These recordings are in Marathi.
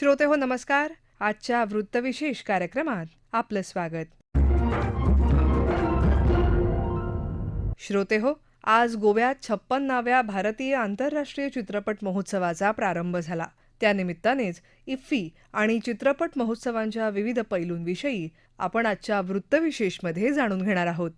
श्रोते हो नमस्कार. आजच्या वृत्तविशेष कार्यक्रमात आपलं स्वागत. श्रोते हो आज गोव्यात छप्पन्नाव्या भारतीय आंतरराष्ट्रीय चित्रपट महोत्सवाचा प्रारंभ झाला. त्यानिमित्तानेच इफ्फी आणि चित्रपट महोत्सवांच्या विविध पैलूंविषयी आपण आजच्या वृत्तविशेषमध्ये जाणून घेणार आहोत.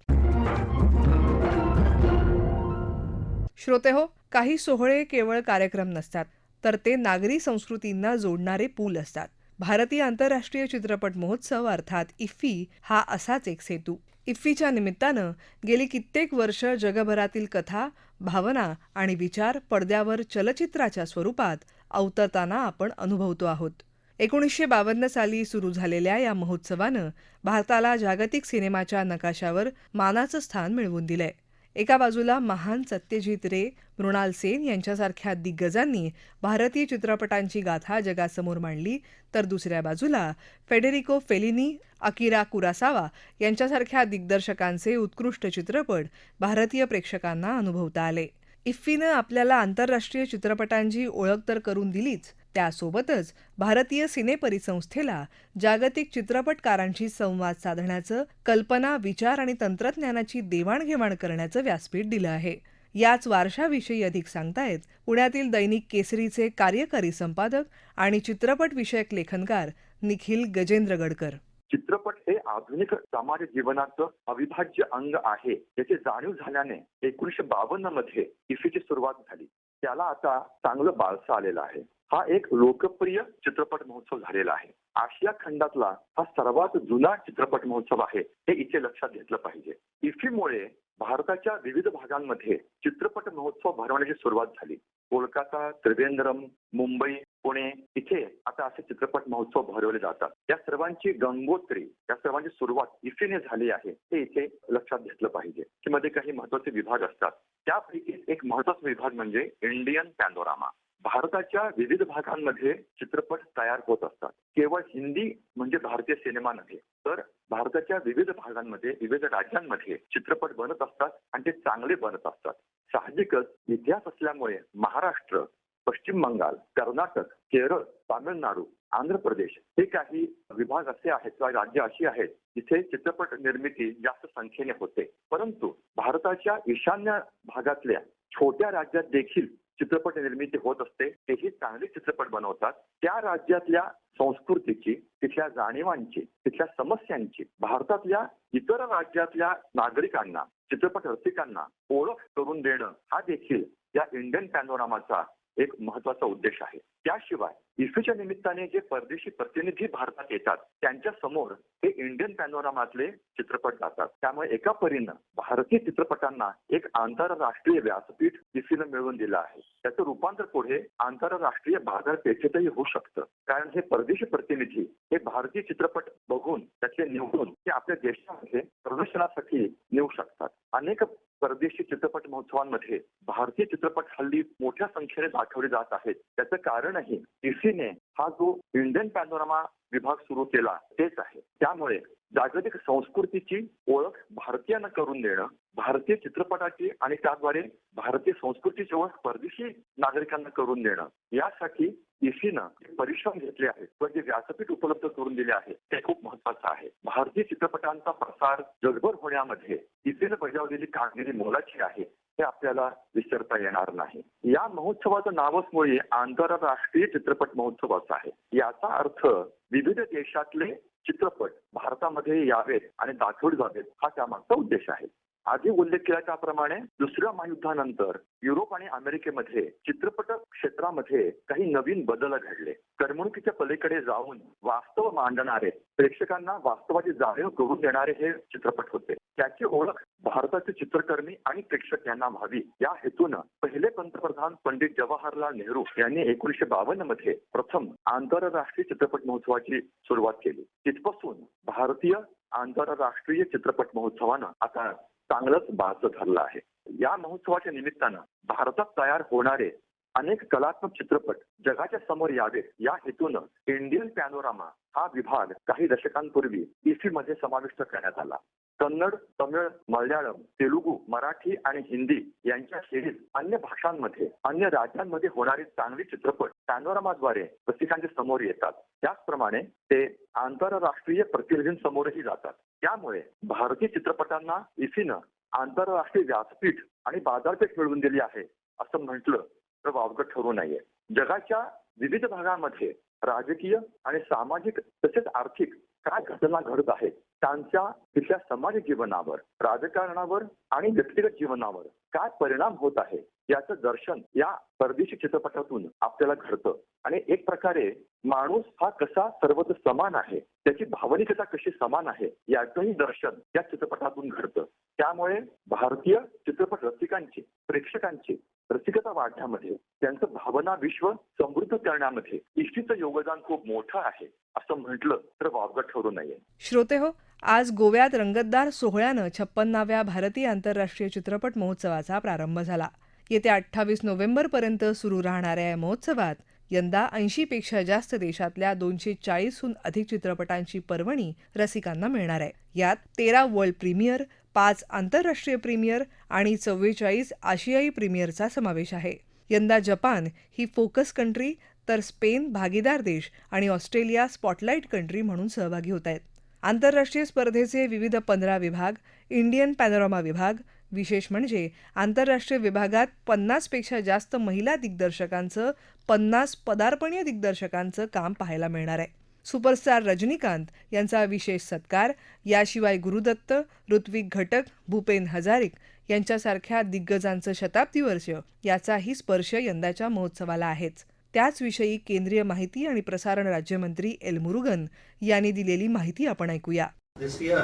श्रोते हो काही सोहळे केवळ कार्यक्रम नसतात. तर ते नागरी संस्कृतींना जोडणारे पूल असतात. भारतीय आंतरराष्ट्रीय चित्रपट महोत्सव अर्थात इफ्फी हा असाच एक सेतू. इफ्फीच्या निमित्तानं गेली कित्येक वर्ष जगभरातील कथा भावना आणि विचार पडद्यावर चलचित्राच्या स्वरूपात अवतरताना आपण अनुभवतो आहोत. एकोणीसशे बावन्न साली सुरू झालेल्या या महोत्सवानं भारताला जागतिक सिनेमाच्या नकाशावर मानाचं स्थान मिळवून दिलंय. एका बाजूला महान सत्यजित रे मृणाल सेन यांच्यासारख्या दिग्गजांनी भारतीय चित्रपटांची गाथा जगासमोर मांडली तर दुसऱ्या बाजूला फेडेरिको फेलिनी अकिरा कुरासावा यांच्यासारख्या दिग्दर्शकांचे उत्कृष्ट चित्रपट भारतीय प्रेक्षकांना अनुभवता आले. इफ्फीनं आपल्याला आंतरराष्ट्रीय चित्रपटांची ओळख तर करून दिलीच त्यासोबतच भारतीय सिनेपरिसंस्थेला जागतिक चित्रपटकारांशी संवाद साधण्याचं कल्पना विचार आणि तंत्रज्ञानाची देवाणघेवाण करण्याचं व्यासपीठ दिलं आहे. याच वारशाविषयी अधिक सांगतायत पुण्यातील दैनिक केसरीचे कार्यकारी संपादक आणि चित्रपट विषयक लेखनकार निखिल गजेंद्र गडकर. चित्रपट हे आधुनिक समाज जीवनाचं अविभाज्य अंग आहे याची जाणीव झाल्याने एकोणीशे बावन्नमध्ये इफीची सुरुवात झाली. त्याला आता चांगलं बाळसं आलेलं आहे. हा एक लोकप्रिय चित्रपट महोत्सव झालेला आहे. आशिया खंडातला हा सर्वात जुना चित्रपट महोत्सव आहे हे इथे लक्षात घेतलं पाहिजे. इफीमुळे भारताच्या विविध भागांमध्ये चित्रपट महोत्सव भरवण्याची सुरुवात झाली. कोलकाता त्रिवेंद्रम मुंबई पुणे इथे आता असे चित्रपट महोत्सव भरवले जातात. या सर्वांची गंगोत्री या सर्वांची सुरुवात इफीने झाली आहे हे इथे लक्षात घेतलं पाहिजे. की मध्ये काही महत्त्वाचे विभाग असतात. त्यापैकी एक महत्त्वाचा विभाग म्हणजे इंडियन पॅनोरामा. भारताच्या विविध भागांमध्ये चित्रपट तयार होत असतात. केवळ हिंदी म्हणजे भारतीय सिनेमा नव्हे तर भारताच्या विविध भागांमध्ये विविध राज्यांमध्ये चित्रपट बनत असतात आणि ते चांगले बनत असतात. साहजिकच इतिहास असल्यामुळे महाराष्ट्र पश्चिम बंगाल कर्नाटक केरळ तामिळनाडू आंध्र प्रदेश हे काही विभाग असे आहेत किंवा राज्य अशी आहेत जिथे चित्रपट निर्मिती जास्त संख्येने होते. परंतु भारताच्या ईशान्य भागातल्या छोट्या राज्यात देखील चित्रपट निर्मिती होत असते. तेही चांगले चित्रपट बनवतात. त्या राज्यातल्या संस्कृतीची तिथल्या जाणीवांची तिथल्या समस्यांची भारतातल्या इतर राज्यातल्या नागरिकांना चित्रपट रसिकांना ओळख करून देणं हा देखील या इंडियन पॅनोरामाचा एक महत्त्वाचा उद्देश आहे. त्याशिवाय इफ्फीच्या निमित्ताने जे परदेशी प्रतिनिधी भारतात येतात त्यांच्यासमोर हे इंडियन पॅनोरामातले चित्रपट जातात. त्यामुळे एका परीनं भारतीय चित्रपटांना एक आंतरराष्ट्रीय व्यासपीठ इफ्फीनं मिळवून दिलं आहे. त्याचं रूपांतर पुढे आंतरराष्ट्रीय बाजारपेठेतही होऊ शकतं. कारण हे परदेशी प्रतिनिधी हे भारतीय चित्रपट बघून त्याचे निवडून ते आपल्या देशामध्ये प्रदर्शनासाठी नेऊ शकतात. अनेक परदेशी चित्रपट महोत्सवांमध्ये भारतीय चित्रपट हल्ली मोठ्या संख्येने दाखवले जात आहेत. त्याचं कारणही टीसीने हा जो इंडियन पॅनोरामा विभाग सुरू केला तेच आहे. त्यामुळे जागतिक संस्कृतीची ओळख भारतीयांना करून देणं भारतीय चित्रपटाची आणि त्याद्वारे भारतीय संस्कृतीची ओळख परदेशी नागरिकांना करून देणं यासाठी इसीनं परिश्रम घेतले आहेत व जे व्यासपीठ उपलब्ध करून दिले आहे ते खूप महत्वाचं आहे. भारतीय चित्रपटांचा प्रसार जगभर होण्यामध्ये इसीनं बजावलेली कामगिरी मोलाची आहे हे आपल्याला विसरता येणार नाही. या महोत्सवाचं नावच मुळे आंतरराष्ट्रीय चित्रपट महोत्सवाचं आहे. याचा अर्थ विविध देशातले चित्रपट भारतामध्ये यावेत आणि दाखवले जावेत हा त्यामागचा उद्देश आहे. आधी उल्लेख केला त्याप्रमाणे दुसऱ्या महायुद्धानंतर युरोप आणि अमेरिकेमध्ये चित्रपट क्षेत्रामध्ये काही नवीन बदल घडले. करमणुकीच्या पलीकडे जाऊन वास्तव मांडणारे प्रेक्षकांना वास्तवाची जाणीव करून देणारे हे चित्रपट होते. त्याची ओळख भारताचे चित्रकर्मी आणि प्रेक्षक यांना व्हावी. या हेतूनं पहिले पंतप्रधान पंडित जवाहरलाल नेहरू यांनी एकोणीशे बावन्नमध्ये प्रथम आंतरराष्ट्रीय चित्रपट महोत्सवाची सुरुवात केली. तिथपासून भारतीय आंतरराष्ट्रीय चित्रपट महोत्सवानं आता चांगलंच बाळचं ठरलं आहे. या महोत्सवाच्या निमित्तानं भारतात तयार होणारे अनेक कलात्मक चित्रपट जगाच्या समोर यावेत. या हेतूनं इंडियन पॅनोरामा हा विभाग काही दशकांपूर्वी इफी मध्ये समाविष्ट करण्यात आला. कन्नड तमिळ मल्याळम तेलुगू मराठी आणि हिंदी यांच्याखेरीज अन्य भाषांमध्ये अन्य राज्यांमध्ये होणारे चांगले चित्रपट पॅनोरामाद्वारे रसिकांच्या समोर येतात. त्याचप्रमाणे ते आंतरराष्ट्रीय प्रतिनिधींसमोरही जातात. त्यामुळे भारतीय चित्रपटांना इफीनं आंतरराष्ट्रीय व्यासपीठ आणि बाजारपेठ मिळवून दिली आहे असं म्हटलं तर वावगं ठरू नये. जगाच्या विविध भागामध्ये राजकीय आणि सामाजिक तसेच आर्थिक काय घटना घडत आहेत त्यांच्या तिथल्या समाज जीवनावर राजकारणावर आणि व्यक्तिगत जीवनावर काय परिणाम होत आहे याचं दर्शन या परदेशी चित्रपटातून आपल्याला घडतं. आणि एक प्रकारे माणूस हा कसा सर्वत्र समान आहे त्याची भावनिकता कशी समान आहे याचंही दर्शन या चित्रपटातून घडतं. त्यामुळे भारतीय चित्रपट रसिकांची प्रेक्षकांची रसिकता वाढण्यामध्ये त्यांचं भावना विश्व समृद्ध करण्यामध्ये इष्टीचं योगदान खूप मोठं आहे असं म्हटलं तर वावगं ठरू नये. श्रोते हो आज गोव्यात रंगतदार सोहळ्यानं छप्पन्नाव्या भारतीय आंतरराष्ट्रीय चित्रपट महोत्सवाचा प्रारंभ झाला. येत्या अठ्ठावीस नोव्हेंबरपर्यंत सुरू राहणाऱ्या या महोत्सवात यंदा ऐंशीपेक्षा जास्त देशातल्या दोनशे चाळीसहून अधिक चित्रपटांची पर्वणी रसिकांना मिळणार आहे. यात तेरा वर्ल्ड प्रीमियर पाच आंतरराष्ट्रीय प्रीमियर आणि चव्वेचाळीस आशियाई प्रीमियरचा समावेश आहे. यंदा जपान ही फोकस कंट्री तर स्पेन भागीदार देश आणि ऑस्ट्रेलिया स्पॉटलाईट कंट्री म्हणून सहभागी होत आहेत. आंतरराष्ट्रीय स्पर्धेचे विविध पंधरा विभाग इंडियन पॅनोरामा विभाग विशेष म्हणजे आंतरराष्ट्रीय विभागात पन्नासपेक्षा जास्त महिला दिग्दर्शकांचं पन्नास पदार्पणीय दिग्दर्शकांचं काम पाहायला मिळणार आहे. सुपरस्टार रजनीकांत यांचा विशेष सत्कार याशिवाय गुरुदत्त ऋत्विक घटक भूपेन हजारिक यांच्यासारख्या दिग्गजांचं शताब्दी वर्ष याचाही स्पर्श यंदाच्या महोत्सवाला आहेच. त्याचविषयी केंद्रीय माहिती आणि प्रसारण राज्यमंत्री एल मुरुगन यांनी दिलेली माहिती आपण ऐकूया. This year,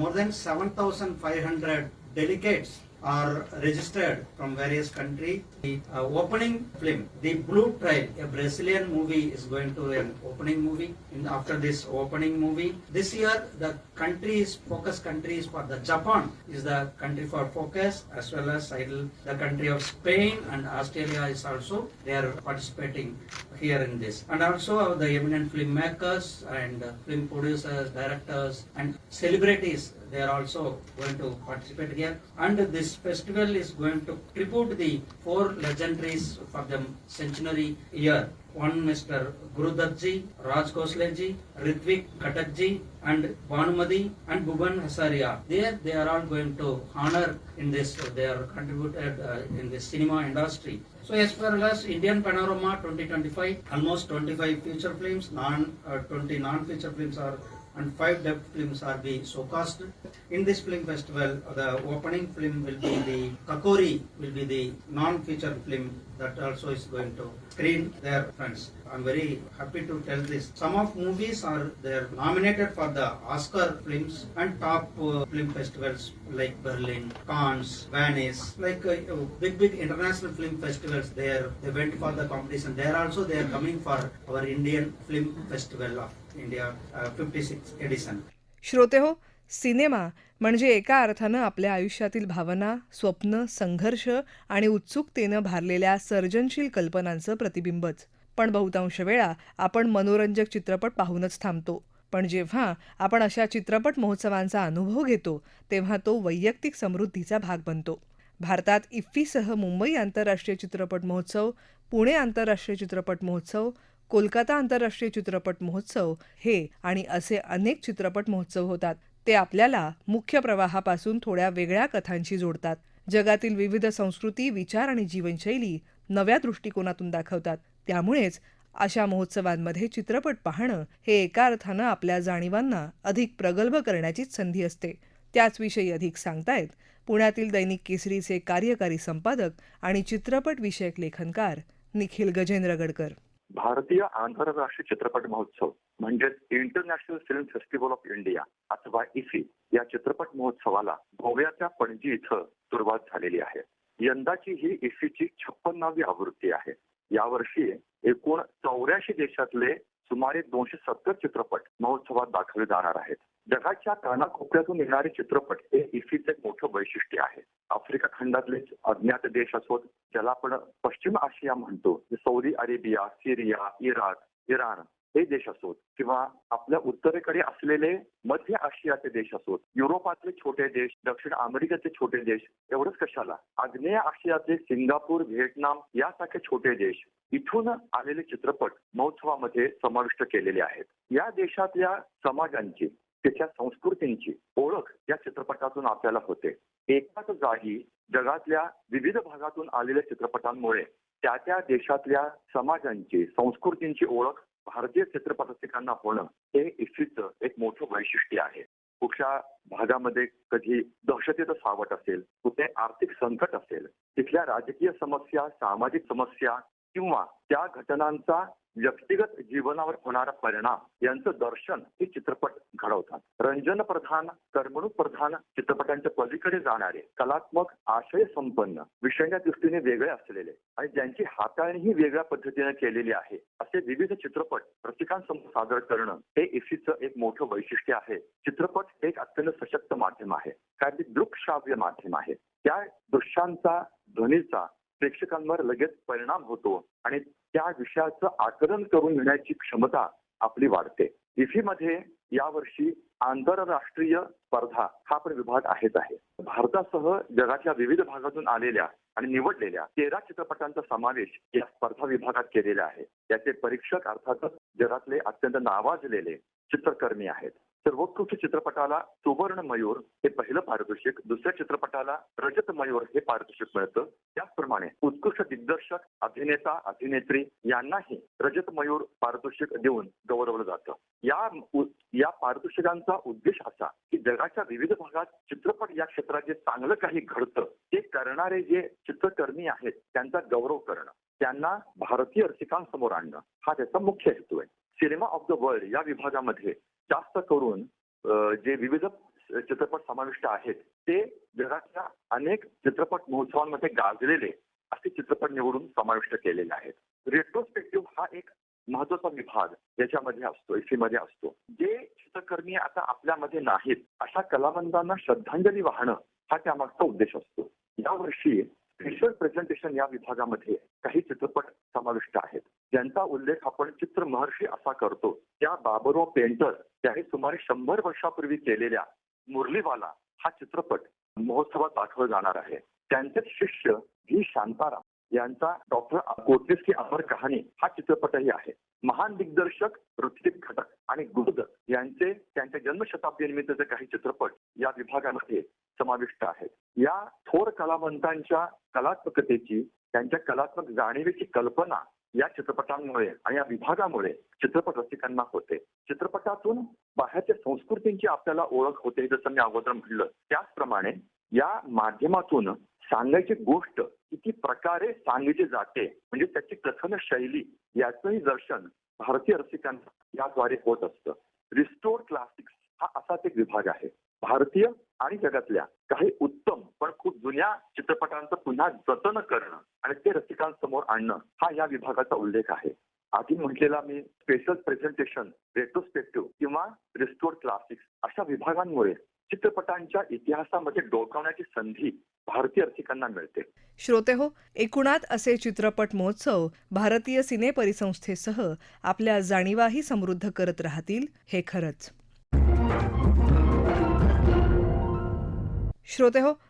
more than 7,500 delegates are registered from various countries. The uh, opening film, The Blue Trail, a Brazilian movie, is going to an opening movie. And after this opening movie, this year the countries, focus countries for the Japan is the country for focus as well as the country of Spain and Australia is also they are participating here in this. And also the eminent filmmakers and uh, film producers, directors and celebrities they are also going to participate here. And this festival is going to tribute the four legendaries for the centenary year. One Mr. Gurudatji, Raj Khosleji, Ritvik Katakji, and Bhanumati and Bhuban Hasaria. There they are all going to honor in this. They are contributed uh, in the cinema industry. So as far as Indian Panorama 2025, almost 25 feature films, non uh, 20 non-feature films are and five depth films are being showcased. In this film festival, the opening film will be the Kakori, will be the non-feature film that also is going to screen their friends. I'm very happy to tell this. Some of movies are they're nominated for the Oscar films and top uh, film festivals like Berlin, Cannes, Venice, like uh, big big international film festivals. There they went for the competition. There also they are coming for our Indian Film Festival of India fifty six edition श्रोते हो सिनेमा म्हणजे एका अर्थानं आपल्या आयुष्यातील भावना स्वप्न संघर्ष आणि उत्सुकतेनं भारलेल्या सर्जनशील कल्पनांचं प्रतिबिंबच. पण बहुतांश वेळा आपण मनोरंजक चित्रपट पाहूनच थांबतो. पण जेव्हा आपण अशा चित्रपट महोत्सवांचा अनुभव घेतो तेव्हा तो वैयक्तिक समृद्धीचा भाग बनतो. भारतात इफ्फीसह मुंबई आंतरराष्ट्रीय चित्रपट महोत्सव पुणे आंतरराष्ट्रीय चित्रपट महोत्सव कोलकाता आंतरराष्ट्रीय चित्रपट महोत्सव हे आणि असे अनेक चित्रपट महोत्सव होतात. ते आपल्याला मुख्य प्रवाहापासून थोड्या वेगळ्या कथांशी जोडतात. जगातील विविध संस्कृती विचार आणि जीवनशैली नव्या दृष्टिकोनातून दाखवतात. त्यामुळेच अशा महोत्सवांमध्ये चित्रपट पाहणं हे एका अर्थानं आपल्या जाणीवांना अधिक प्रगल्भ करण्याचीच संधी असते. त्याचविषयी अधिक सांगतायत पुण्यातील दैनिक केसरीचे कार्यकारी संपादक आणि चित्रपट विषयक लेखनकार निखिल गजेंद्र गडकर भारतीय आंतरराष्ट्रीय चित्रपट महोत्सव म्हणजेच international film festival of India अथवा इफी या चित्रपट महोत्सवाला गोव्याच्या पणजी इथं सुरुवात झालेली आहे. यंदाची ही इफीची छप्पन्नावी आवृत्ती आहे. यावर्षी एकूण चौऱ्याऐंशी देशातले सुमारे दोनशे सत्तर चित्रपट महोत्सवात दाखवले जाणार आहेत. जगाच्या कानाकोपऱ्यातून येणारे चित्रपट हे इफ्फीचं एक मोठं वैशिष्ट्य आहे. आफ्रिका खंडातले अज्ञात देश असोत ज्याला आपण पश्चिम आशिया म्हणतो सौदी अरेबिया सिरिया इराक इराण हे देश असोत. किंवा आपल्या उत्तरेकडे असलेले मध्य आशियाचे देश असोत. युरोपातले छोटे देश दक्षिण अमेरिकेचे छोटे देश एवढंच कशाला? आग्नेय आशियाचे सिंगापूर व्हिएटनाम यासारखे छोटे देश इथून आलेले चित्रपट महोत्सवामध्ये समाविष्ट केलेले आहेत. या देशातल्या समाजांची त्याच्या संस्कृतींची ओळख या चित्रपटातून आपल्याला होते. एकाच जागी जगातल्या विविध भागातून आलेल्या चित्रपटांमुळे त्या त्या देशातल्या समाजांची संस्कृतींची ओळख भारतीय चित्रपट रसिकांना होणं हे इफ्फीचं एक मोठं वैशिष्ट्य आहे. कुठल्या भागामध्ये कधी दहशतीचं सावट असेल कुठे आर्थिक संकट असेल तिथल्या राजकीय समस्या सामाजिक समस्या किंवा त्या घटनांचा व्यक्तिगत जीवनावर होणारा परिणाम यांचं दर्शन हे चित्रपट घडवतात. रंजन प्रधान करमणूक प्रधान चित्रपटांच्या पलीकडे जाणारे कलात्मक आशय संपन्न विषयाच्या दृष्टीने वेगळे असलेले आणि ज्यांची हाताळणीही वेगळ्या पद्धतीने केलेली आहे असे विविध चित्रपट रसिकांसमोर सादर करणं हे इफ्फीचं एक मोठं वैशिष्ट्य आहे. चित्रपट हे एक अत्यंत सशक्त माध्यम आहे. कारण ते दृकश्राव्य माध्यम आहे. त्या दृश्यांचा ध्वनीचा प्रेक्षकांवर लगेच परिणाम होतो आणि त्या विषयाचं आकलन करून घेण्याची क्षमता आपली वाढते. इफीमध्ये यावर्षी आंतरराष्ट्रीय स्पर्धा हा पण विभाग आहेच आहे. भारतासह जगाच्या विविध भागातून आलेल्या आणि निवडलेल्या तेरा चित्रपटांचा समावेश या स्पर्धा विभागात केलेला आहे. याचे परीक्षक अर्थातच जगातले अत्यंत नावाजलेले चित्रकर्मी आहेत. सर्वोत्कृष्ट चित्रपटाला सुवर्ण मयूर हे पहिलं पारितोषिक दुसऱ्या चित्रपटाला रजत मयूर हे पारितोषिक मिळतं. त्याचप्रमाणे उत्कृष्ट दिग्दर्शक अभिनेता अभिनेत्री यांनाही रजत मयूर पारितोषिक देऊन गौरवलं जातं. या या पारितोषिकांचा उद्देश असा की जगाच्या विविध भागात चित्रपट या क्षेत्रात जे चांगलं काही घडतं ते करणारे जे चित्रकर्मी आहेत त्यांचा गौरव करणं त्यांना भारतीय रसिकांसमोर आणणं हा त्याचा मुख्य हेतू आहे. सिनेमा ऑफ द वर्ल्ड या विभागामध्ये जास्त करून जे विविध चित्रपट समाविष्ट आहेत ते जगातल्या अनेक चित्रपट महोत्सवांमध्ये गाजलेले असे चित्रपट निवडून समाविष्ट केलेले आहेत. रेट्रोस्पेक्टिव्ह हा एक महत्त्वाचा विभाग याच्यामध्ये असतो एसी मध्ये असतो. जे चित्रकर्मी आता आपल्यामध्ये नाहीत अशा कलावंतांना श्रद्धांजली वाहणं हा त्यामागचा उद्देश असतो. यावर्षी स्पेशल प्रेझेंटेशन या विभागामध्ये काही चित्रपट समाविष्ट आहेत. ज्यांचा उल्लेख आपण चित्र महर्षी असा करतो. त्या बाबरो पेंटर त्याने सुमारे शंभर वर्षापूर्वी केलेल्या मुरलीवाला हा चित्रपट महोत्सवात दाखवला जाणार आहे. त्यांचे शिष्य व्ही. शांताराम यांचा डॉक्टर कोटलीस की अमर कहाणी हा चित्रपटही आहे. महान दिग्दर्शक ऋत्विक घटक आणि गुरुद यांचे त्यांच्या जन्मशताब्दीनिमित्तचे काही चित्रपट या विभागामध्ये समाविष्ट आहेत. या थोर कलावंतांच्या कलात्मकतेची त्यांच्या कलात्मक जाणीवेची कल्पना या चित्रपटांमुळे आणि या विभागामुळे चित्रपट रसिकांना होते. चित्रपटातून बाहेरच्या संस्कृतींची आपल्याला ओळख होते जसं मी अगोदर म्हटलं. त्याचप्रमाणे या माध्यमातून सांगायची गोष्ट किती प्रकारे सांगितली जाते म्हणजे त्याची कथन शैली याचंही दर्शन भारतीय रसिकांना याद्वारे होत असतं. रिस्टोर क्लासिक्स हा असाच एक विभाग आहे. भारतीय आणि जगातल्या काही जुन्या चित्रपटांचं पुन्हा जतन करणं आणि ते रसिकांसमोर आणणं हा या विभागाचा उल्लेख आहे. आधी म्हटलेला मी स्पेशल प्रेझेंटेशन रेट्रोस्पेक्टिव्ह किंवा रिस्टोर क्लासिक्स अशा विभागांमुळे चित्रपटांच्या इतिहासामध्ये डोकावण्याची संधी भारतीय रसिकांना मिळते. श्रोते हो एकूणात असे चित्रपट महोत्सव भारतीय सिने परिसंस्थेसह आपल्या जाणीवाही समृद्ध करत राहतील हे खरंच. श्रोते हो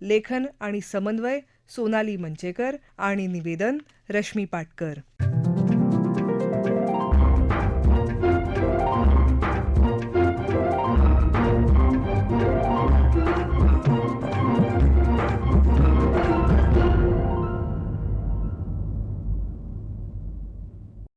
लेखन आणि समन्वय सोनाली मंचेकर आणि निवेदन रश्मी पाटकर.